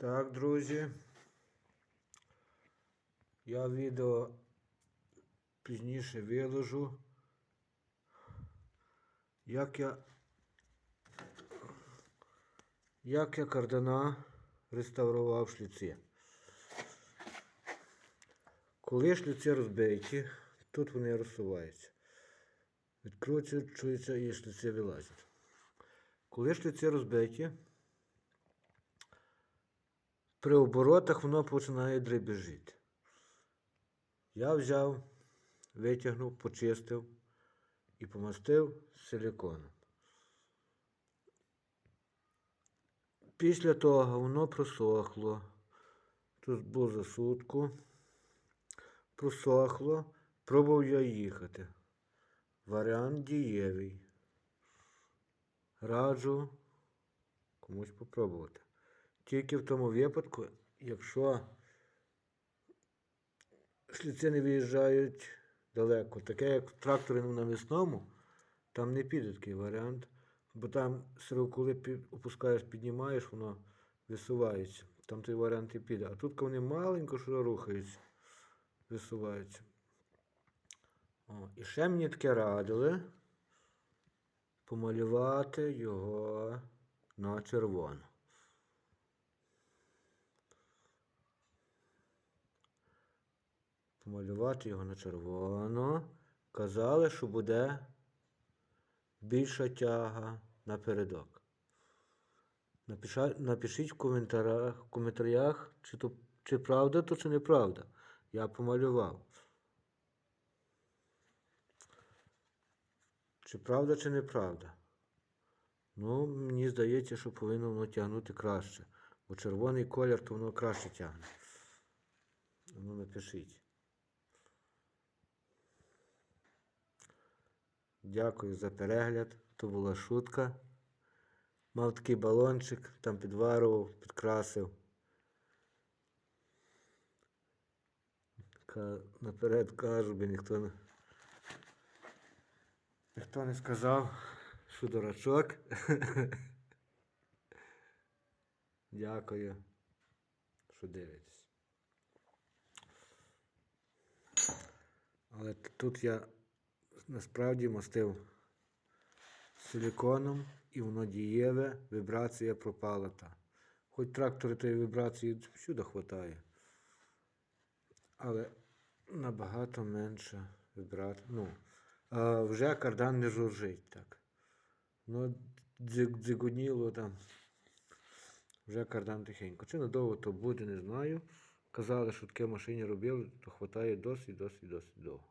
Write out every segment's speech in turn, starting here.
Так, друзі. Я відео пізніше виложу. Як я як я кардана реставрував шліці. Коли шліці розбиті, тут вони розсуваються. Відкручуються і шліці вилазять. Коли шліці розбиті, при оборотах воно починає дребіжити. Я взяв, витягнув, почистив і помастив силиконом. Після того воно просохло. Тут було за сутку. Просохло, пробував я їхати. Варіант дієвий. Раджу комусь попробувати. Тільки в тому випадку, якщо шліці не виїжджають далеко, таке як трактори на навісному, там не піде такий варіант, бо там коли опускаєш, піднімаєш, воно висувається. Там той варіант і піде. А тут вони маленько що рухаються, висуваються. О, і ще мені таке радили помалювати його на червоно. Помалювати його на червоно. Казали, що буде більша тяга напередок. Напишіть в коментарях, в коментарях чи, то, чи правда, то чи неправда. Я помалював. Чи правда, чи неправда? Ну, мені здається, що повинно воно тягнути краще. Бо червоний колір, то воно краще тягне. Ну, напишіть. Дякую за перегляд. То була шутка. Мав такий балончик, там підварував, підкрасив. Наперед кажу, бо ніхто не. Ніхто не сказав, що дурачок. Дякую, що дивитесь. Але тут я насправді мастив силиконом і воно дієве, вібрація пропала та. Хоч трактори тої вібрації всюди хватає. Але набагато менше вібрація. Ну, вже кардан не жужжить так. Ну, дзиг- дзигуніло там. Вже кардан тихенько. Чи надовго то буде, не знаю. Казали, що таке машині робили, то хватає досить, досить, досить довго.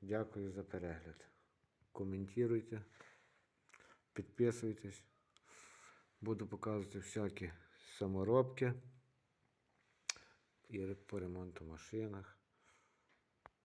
Дякую за перегляд. Коментуйте, підписуйтесь. Буду показувати всякі саморобки і по ремонту машинах.